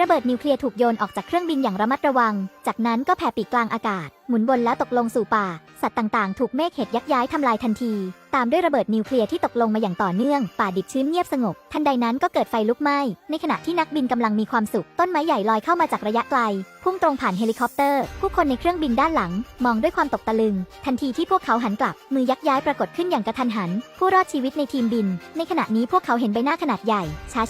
ระเบิดนิวเคลียร์ถูกโยนออกจากเครื่องบินอย่างระมัดระวัง จากนั้นก็แผ่ปีกกลางอากาศ มุนวนแล้วตกลงสู่ป่า สัตว์ต่างๆ ถูกเมฆเห็ดยักย้ายทำลายทันที ตามด้วยระเบิดนิวเคลียร์ที่ตกลงมาอย่างต่อเนื่อง ป่าดิบชื้นเงียบสงบ ทันใดนั้นก็เกิดไฟลุกไหม้ ในขณะที่นักบินกำลังมีความสุข ต้นไม้ใหญ่ลอยเข้ามาจากระยะไกล พุ่งตรงผ่านเฮลิคอปเตอร์ ผู้คนในเครื่องบินด้านหลัง มองด้วยความตกตะลึง ทันทีที่พวกเขาหันกลับ มือยักย้ายปรากฏขึ้นอย่างกระทันหัน ผู้รอดชีวิตในทีมบิน ในขณะนี้พวกเขาเห็นใบหน้าขนาดใหญ่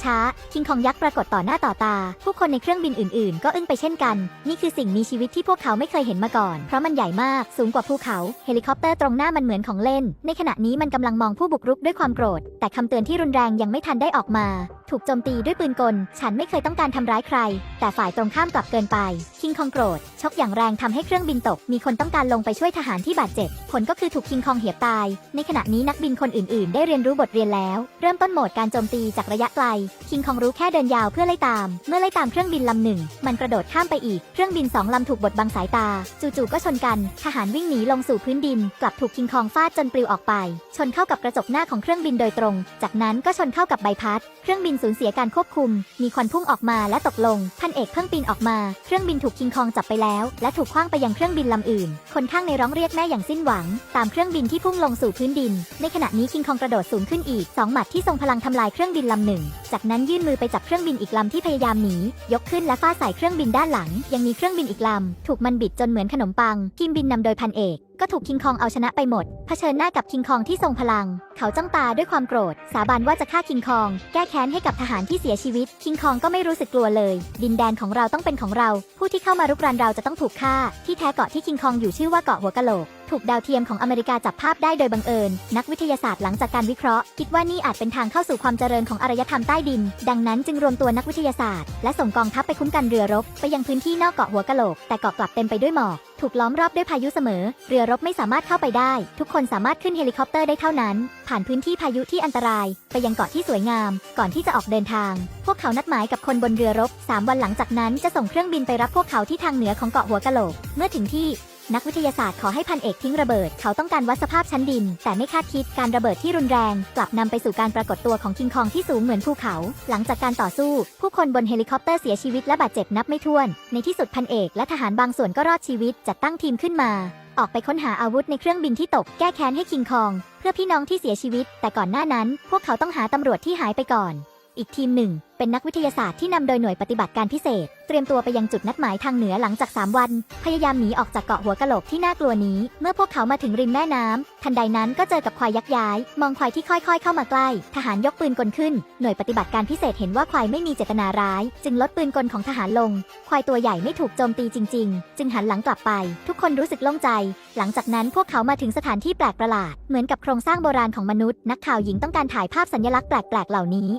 ช้าๆคิงคองยักษ์ปรากฏต่อหน้าต่อตา ผู้คนในเครื่องบินอื่น ๆ ก็อึ้งไปเช่นกัน นี่คือสิ่งมีชีวิตที่พวกเขาไม่เคยเห็นมาก่อนราะมันใหญ่มากสูงกว่าภูเขา เฮลิคอปเตอร์ตรงหน้ามันเหมือนของเล่น ในขณะนี้มันกำลังมองผู้บุกรุกด้วยความโกรธ แต่คำเตือนที่รุนแรงยังไม่ทันได้ออกมา ถูกโจมตีด้วยปืนกล ฉันไม่เคยต้องการทำร้ายใคร แต่ฝ่ายตรงข้ามกลับเกินไป คิงคองโกรธ ชกอย่างแรงทำให้เครื่องบินตก มีคนต้องการลงไปช่วยทหารที่บาดเจ็บ ผลก็คือถูกคิงคองเหยียบตาย ในขณะนี้นักบินคนอื่นๆ ได้เรียนรู้บทเรียนแล้ว เริ่มต้นโหมดการโจมตีจากระยะไกล คิงคองรู้แค่เดินยาวเพื่อไล่ตาม เมื่อไล่ตามเครื่องบินลำหนึ่ง มันกระโดดข้ามไปอีก เครื่องบินสองลำถูกบดบังสายตา จู่ๆก็ชนกัน ทหารวิ่งหนีลงสู่พื้นดิน กลับถูกคิงคองฟาดจนปลิวออกไป ชนเข้ากับกระจกหน้าของเครื่องบินโดยตรง จากนั้นก็ชนเข้ากับใบพัด เครื่องบินสูญเสียการควบคุม มีควันพุ่งออกมาและตกลงพันเอกเพิ่งปีนออกมา เครื่องบินถูกคิงคองจับไปแล้ว และถูกคว้างไปยังเครื่องบินลำอื่น คนข้างในร้องเรียกแม่อย่างสิ้นหวัง ตามเครื่องบินที่พุ่งลงสู่พื้นดิน ในขณะนี้คิงคองกระโดดสูงขึ้นอีกสองหมัดที่ทรงพลังทำลายเครื่องบินลำหนึ่ง จากนั้นยื่นมือไปจับเครื่องบินอีกลำที่พยายามหนี ยกขึ้นและฟาดใส่เครื่องบินด้านหลัง ยังมีเครื่องบินอีกลำถูกมันบิดจนเหมือนขนมปังทีมบินนำโดยพันเอก ก็ถูกคิงคองเอาชนะไปหมด เผชิญหน้ากับคิงคองที่ทรงพลัง เขาจ้องตาด้วยความโกรธ สาบานว่าจะฆ่าคิงคอง แก้แค้นให้กับทหารที่เสียชีวิต คิงคองก็ไม่รู้สึกกลัวเลย ดินแดนของเราต้องเป็นของเรา ผู้ที่เข้ามารุกรานเราจะต้องถูกฆ่า ที่แท้เกาะที่คิงคองอยู่ชื่อว่าเกาะหัวกะโหลกถูกดาวเทียมของอเมริกาจับภาพได้โดยบังเอิญ นักวิทยาศาสตร์หลังจากการวิเคราะห์ คิดว่านี่อาจเป็นทางเข้าสู่ความเจริญของอารยธรรมใต้ดิน ดังนั้นจึงรวมตัวนักวิทยาศาสตร์ และส่งกองทัพไปคุ้มกันเรือรบ ไปยังพื้นที่นอกเกาะหัวกะโหลก แต่เกาะกลับเต็มไปด้วยหมอก ถูกล้อมรอบด้วยพายุเสมอ เรือรบไม่สามารถเข้าไปได้ ทุกคนสามารถขึ้นเฮลิคอปเตอร์ได้เท่านั้น ผ่านพื้นที่พายุที่อันตราย ไปยังเกาะที่สวยงาม ก่อนที่จะออกเดินทาง พวกเขานัดหมายกับคนบนเรือรบ 3 วันหลังจากนั้นจะส่งเครื่องบินไปรับพวกเขาที่ทางเหนือของเกาะหัวกะโหลก เมื่อถึงที่ นักวิทยาศาสตร์ขอให้พันเอกทิ้งระเบิด เขาต้องการวัดสภาพชั้นดิน แต่ไม่คาดคิดการระเบิดที่รุนแรง กลับนำไปสู่การปรากฏตัวของคิงคองที่สูงเหมือนภูเขา หลังจากการต่อสู้ ผู้คนบนเฮลิคอปเตอร์เสียชีวิตและบาดเจ็บนับไม่ถ้วน ในที่สุดพันเอกและทหารบางส่วนก็รอดชีวิตจัดตั้งทีมขึ้นมา ออกไปค้นหาอาวุธในเครื่องบินที่ตก แก้แค้นให้คิงคอง เพื่อพี่น้องที่เสียชีวิต แต่ก่อนหน้านั้น พวกเขาต้องหาตำรวจที่หายไปก่อน อีกทีมหนึ่ง เป็นนักวิทยาศาสตร์ที่นำโดยหน่วยปฏิบัติการพิเศษ เตรียมตัวไปยังจุดนัดหมายทางเหนือหลังจาก 3 วัน พยายามหนีออกจากเกาะหัวกะโหลกที่น่ากลัวนี้ เมื่อพวกเขามาถึงริมแม่น้ำทันใดนั้นก็เจอกับควายยักษ์ย้าย มองควายที่ค่อยๆ เข้ามาใกล้ ทหารยกปืนกลขึ้น หน่วยปฏิบัติการพิเศษเห็นว่าควายไม่มีเจตนาร้าย จึงลดปืนกลของทหารลง ควายตัวใหญ่ไม่ถูกโจมตีจริง ๆ จึงหันหลังกลับไป ทุกคนรู้สึกโล่งใจ หลังจากนั้นพวกเขามาถึงสถานที่แปลกประหลาด เหมือนกับโครงสร้างโบราณของมนุษย์ นักข่าวหญิงต้องการถ่ายภาพสัญลักษณ์แปลกๆเหล่านี้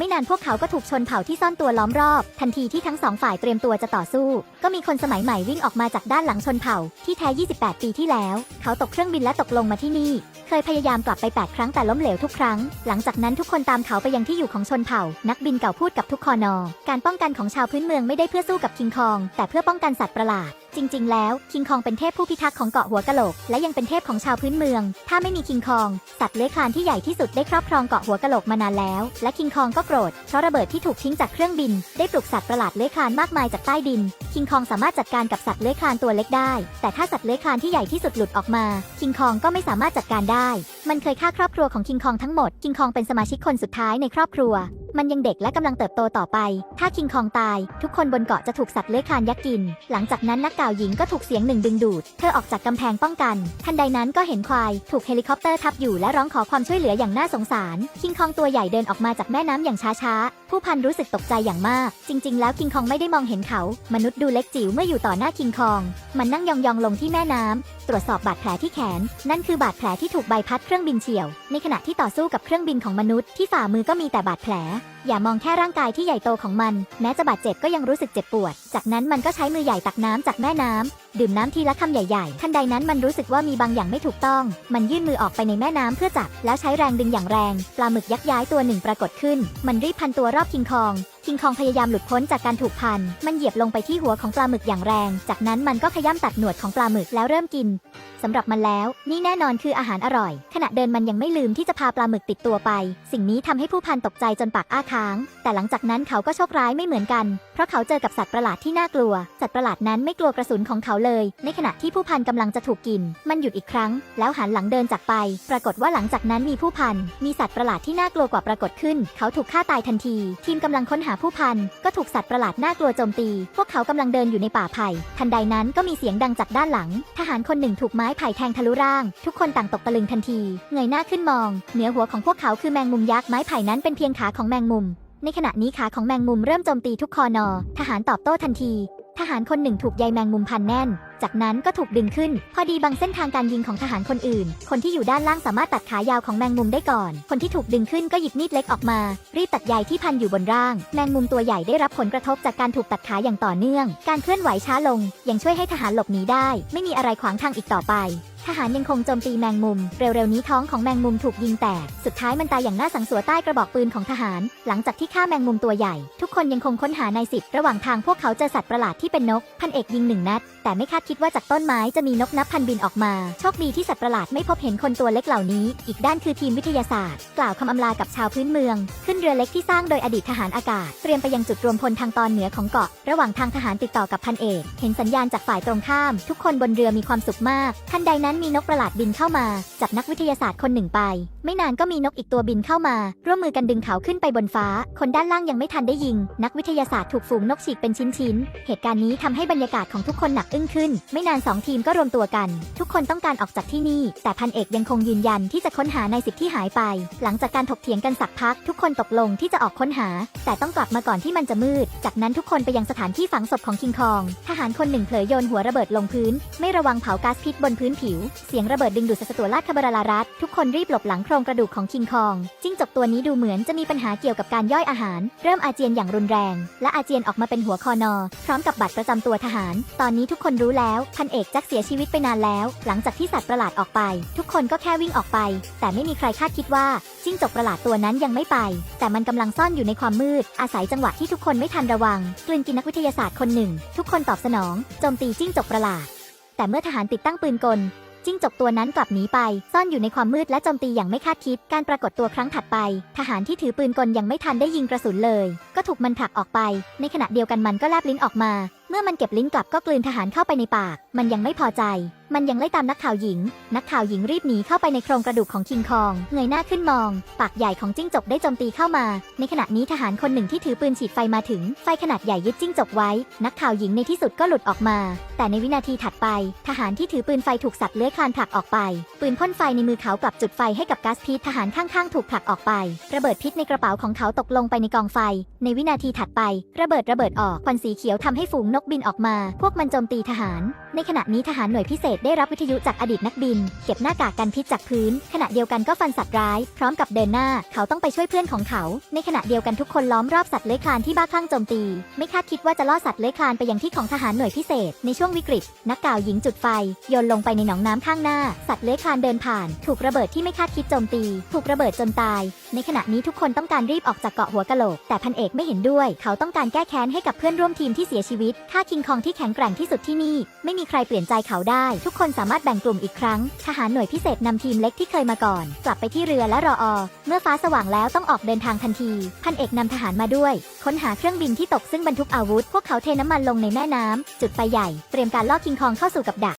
ไม่นานพวกเขาก็ถูกชนเผ่าที่ซ่อนตัวล้อมรอบ ทันทีที่ทั้งสองฝ่ายเตรียมตัวจะต่อสู้ ก็มีคนสมัยใหม่วิ่งออกมาจากด้านหลังชนเผ่า ที่แท้ 28 ปีที่แล้ว เขาตกเครื่องบินและตกลงมาที่นี่ เคยพยายามกลับไป 8 ครั้งแต่ล้มเหลวทุกครั้ง หลังจากนั้นทุกคนตามเขาไปยังที่อยู่ของชนเผ่า นักบินเก่าพูดกับทุกคอนอ การป้องกันของชาวพื้นเมืองไม่ได้เพื่อสู้กับคิงคอง แต่เพื่อป้องกันสัตว์ประหลาด จริง ๆ แล้วคิงคองเป็นเทพผู้พิทักษ์ของเกาะหัวกะโหลก และยังเป็นเทพของชาวพื้นเมือง ถ้าไม่มีคิงคอง สัตว์เลื้อยคลานที่ใหญ่ที่สุดได้ครอบครองเกาะหัวกะโหลกมานานแล้ว และคิงคองก็โกรธเพราะระเบิดที่ถูกทิ้งจากเครื่องบิน ได้ปลุกสัตว์ประหลาดเลื้อยคลานมากมายจากใต้ดิน คิงคองสามารถจัดการกับสัตว์เลื้อยคลานตัวเล็กได้ แต่ถ้าสัตว์เลื้อยคลานที่ใหญ่ที่สุดหลุดออกมา คิงคองก็ไม่สามารถจัดการได้ มันเคยฆ่าครอบครัวของคิงคองทั้งหมด คิงคองเป็นสมาชิกคนสุดท้ายในครอบครัว มันยังเด็กและกำลังเติบโตต่อไป ถ้าคิงคองตาย ทุกคนบนเกาะจะถูกสัตว์เลื้อยคลานยักกิน หลังจากนั้นนักกล่าวหญิงก็ถูกเสียงหนึ่งดึงดูด เธอออกจากกำแพงป้องกัน ทันใดนั้นก็เห็นควาย ถูกเฮลิคอปเตอร์ทับอยู่และร้องขอความช่วยเหลืออย่างน่าสงสาร คิงคองตัวใหญ่เดินออกมาจากแม่น้ำอย่างช้าๆ ผู้พันรู้สึกตกใจอย่างมาก จริง ๆ แล้วคิงคองไม่ได้มองเห็นเขา มนุษย์ดูเล็กจิ๋วเมื่ออยู่ต่อหน้าคิงคอง มันนั่งยองๆลงที่แม่น้ำตรวจสอบบาดแผลที่แขน นั่นคือบาดแผลที่ถูกใบพัดเครื่องบินเฉียว ในขณะที่ต่อสู้กับเครื่องบินของมนุษย์ที่ฝ่ามือก็มีแต่บาดแผล อย่ามองแค่ร่างกายที่ใหญ่โตของมัน แม้จะบาดเจ็บก็ยังรู้สึกเจ็บปวด จากนั้นมันก็ใช้มือใหญ่ตักน้ำจากแม่น้ำดื่มน้ำทีละคำใหญ่ๆทันใดนั้นมันรู้สึกว่ามีบางอย่างไม่ถูกต้อง มันยื่นมือออกไปในแม่น้ำเพื่อจับ แล้วใช้แรงดึงอย่างแรง ปลาหมึกยักษ์ย้ายตัวหนึ่งปรากฏขึ้น มันรีบพันตัวรอบคิงคอง คิงคองพยายามหลุดพ้นจากการถูกพัน มันเหยียบลงไปที่หัวของปลาหมึกอย่างแรง จากนั้นมันก็ขย้ำตัดหนวดของปลาหมึกแล้วเริ่มกินสำหรับมันแล้ว นี่แน่นอนคืออาหารอร่อย ขณะเดินมันยังไม่ลืมที่จะพาปลาหมึกติดตัวไป สิ่งนี้ทำให้ผู้พันตกใจจนปากอ้าค้าง แต่หลังจากนั้นเขาก็โชคร้ายไม่เหมือนกัน เพราะเขาเจอกับสัตว์ประหลาดที่น่ากลัว สัตว์ประหลาดนั้นไม่กลัวกระสุนของเขาเลย ในขณะที่ผู้พันกำลังจะถูกกิน มันหยุดอีกครั้ง แล้วหันหลังเดินจากไป ปรากฏว่าหลังจากนั้นมีผู้พัน มีสัตว์ประหลาดที่น่ากลัวกว่าปรากฏขึ้น เขาถูกฆ่าตายทันที ทีมกำลังค้นหาผู้พันก็ถูกสัตว์ประหลาดน่ากลัวโจมตี พวกเขากำลังเดินอยู่ในป่าไผ่ทันใดนั้นก็มีเสียงดังจากด้านหลัง ทหารคนหนึ่งถูกไม้ไผ่แทงทะลุร่าง ทุกคนต่างตกตะลึงทันที เงยหน้าขึ้นมอง เหนือหัวของพวกเขาคือแมงมุมยักษ์ไม้ไผ่นั้นเป็นเพียงขาของแมงมุมในขณะนี้ขาของแมงมุมเริ่มโจมตีทุกคอนอ ทหารตอบโต้ทันที ทหารคนหนึ่งถูกใยแมงมุมพันแน่น จากนั้นก็ถูกดึงขึ้น พอดีบางเส้นทางการยิงของทหารคนอื่น คนที่อยู่ด้านล่างสามารถตัดขายาวของแมงมุมได้ก่อน คนที่ถูกดึงขึ้นก็หยิบมีดเล็กออกมา รีบตัดใยที่พันอยู่บนร่าง แมงมุมตัวใหญ่ได้รับผลกระทบจากการถูกตัดขาอย่างต่อเนื่อง การเคลื่อนไหวช้าลง ยังช่วยให้ทหารหลบหนีได้ ไม่มีอะไรขวางทางอีกต่อไป ทหารยังคงโจมตีแมงมุม เร็วๆนี้ท้องของแมงมุมถูกยิงแตก สุดท้ายมันตายอย่างน่าสังสวใต้กระบอกปืนของทหาร หลังจากที่ฆ่าแมงมุมตัวใหญ่ ทุกคนยังคงค้นหาในสิบระหว่างทางพวกเขาเจอสัตว์ประหลาดที่เป็นนก พันเอกยิงหนึ่งนัด แต่ไม่คาดคิดว่าจากต้นไม้จะมีนกนับพันบินออกมา โชคดีที่สัตว์ประหลาดไม่พบเห็นคนตัวเล็กเหล่านี้ อีกด้านคือทีมวิทยาศาสตร์ กล่าวคำอำลากับชาวพื้นเมือง ขึ้นเรือเล็กที่สร้างโดยอดีตทหารอากาศ เตรียมไปยังจุดรวมพลทางตอนเหนือของเกาะ ระหว่างทางทหารติดต่อกับพันเอก เห็นสัญญาณจากฝ่ายตรงข้าม ทุกคนบนเรือมีความสุขมาก ทันใดนั้นมีนกประหลาดบินเข้ามา จับนักวิทยาศาสตร์คนหนึ่งไป ไม่นานก็มีนกอีกตัวบินเข้ามา ร่วมมือกันดึงเขาขึ้นไปบนฟ้า คนด้านล่างยังไม่ทันได้ยิง นักวิทยาศาสตร์ถูกฝูงนกฉีกเป็นชิ้นๆ เหตุการณ์นี้ทำให้บรรยากาศของทุกคนหนักอึ้งขึ้น ไม่นานสองทีมก็รวมตัวกัน ทุกคนต้องการออกจากที่นี่ แต่พันเอกยังคงยืนยันที่จะค้นหาในสิบที่หายไป หลังจากการถกเถียงกันสักพัก ทุกคนตกลงที่จะออกค้นหา แต่ต้องกลับมาก่อนที่มันจะมืด จากนั้นทุกคนไปยังสถานที่ฝังศพของคิงคอง ทหารคนหนึ่งเผลอโยนหัวระเบิดลงพื้น ไม่ระวังเผาก๊าซพิษบนพื้นผิวเสียงระเบิดดึงดูดสัตว์ตัวลาดคาบาราลารัสทุกคนรีบหลบหลังโครงกระดูกของคิงคอง จิ้งจกตัวนี้ดูเหมือนจะมีปัญหาเกี่ยวกับการย่อยอาหาร เริ่มอาเจียนอย่างรุนแรง และอาเจียนออกมาเป็นหัวคอนอ พร้อมกับบัตรประจำตัวทหาร ตอนนี้ทุกคนรู้แล้ว พันเอกจ็คเสียชีวิตไปนานแล้ว หลังจากที่สัตว์ประหลาดออกไป ทุกคนก็แค่วิ่งออกไป แต่ไม่มีใครคาดคิดว่าจิ้งจกประหลาดตัวนั้นยังไม่ไป แต่มันกำลังซ่อนอยู่ในความมืด อาศัยจังหวะที่ทุกคนไม่ทันระวัง กลืนกินนักวิทยาศาสตร์คนหนึ่ง ทุกคนตอบสนอง โจมตีจิ้งจกประหลาด แต่เมื่อทหารติดตั้งปืนกล จิ้งจกตัวนั้นกลับหนีไป ซ่อนอยู่ในความมืดและโจมตีอย่างไม่คาดคิด การปรากฏตัวครั้งถัดไป ทหารที่ถือปืนกลยังไม่ทันได้ยิงกระสุนเลย ก็ถูกมันผลักออกไป ในขณะเดียวกันมันก็แลบลิ้นออกมา เมื่อมันเก็บลิ้นกลับก็กลืนทหารเข้าไปในปาก มันยังไม่พอใจ มันยังไล่ตามนักข่าวหญิง นักข่าวหญิงรีบหนีเข้าไปในโครงกระดูกของคิงคอง เงยหน้าขึ้นมอง ปากใหญ่ของจิ้งจกได้โจมตีเข้ามา ในขณะนี้ทหารคนหนึ่งที่ถือปืนฉีดไฟมาถึง ไฟขนาดใหญ่ยึดจิ้งจกไว้ นักข่าวหญิงในที่สุดก็หลุดออกมา แต่ในวินาทีถัดไป ทหารที่ถือปืนไฟถูกสัตว์เลื้อยคลานผลักออกไป ปืนพ่นไฟในมือเขากลับจุดไฟให้กับก๊าซพิษทหารข้างๆ ถูกผลักออกไประเบิดพิษในกระเป๋าของเขาตกลงไปในกองไฟ ในวินาทีถัดไประเบิดระเบิดออกควันสีเขียวทำให้ฝูงนกบินออกมา พวกมันโจมตีทหาร ในขณะนี้ทหารหน่วยพิเศษได้รับวิทยุจากอดีตนักบิน เก็บหน้ากากกันพิษจากพื้น ขณะเดียวกันก็ฟันสัตว์ร้าย พร้อมกับเดินหน้า เขาต้องไปช่วยเพื่อนของเขา ในขณะเดียวกันทุกคนล้อมรอบสัตว์เลื้อยคลานที่บ้าคลั่งโจมตี ไม่คาดคิดว่าจะล่อสัตว์เลื้อยคลานไปยังที่ของทหารหน่วยพิเศษ ในช่วงวิกฤต นักกล่าวหญิงจุดไฟโยนลงไปในหนองน้ำข้างหน้า สัตว์เลื้อยคลานเดินผ่าน ถูกระเบิดที่ไม่คาดคิดโจมตี ถูกระเบิดจนตาย ในขณะนี้ทุกคนต้องการรีบออกจากเกาะหัวกะโหลก แต่พันเอกไม่เห็นด้วย เขาต้องการแก้แค้นให้กับเพื่อนร่วมทีมที่เสียชีวิตถ้าคิงคองที่แข็งแกร่งที่สุดที่นี่ ไม่มีใครเปลี่ยนใจเขาได้ ทุกคนสามารถแบ่งกลุ่มอีกครั้ง ทหารหน่วยพิเศษนำทีมเล็กที่เคยมาก่อน กลับไปที่เรือและรออ เมื่อฟ้าสว่างแล้วต้องออกเดินทางทันที พันเอกนำทหารมาด้วย ค้นหาเครื่องบินที่ตกซึ่งบรรทุกอาวุธ พวกเขาเทน้ำมันลงในแม่น้ำจุดไฟใหญ่ เตรียมการล่อคิงคองเข้าสู่กับดัก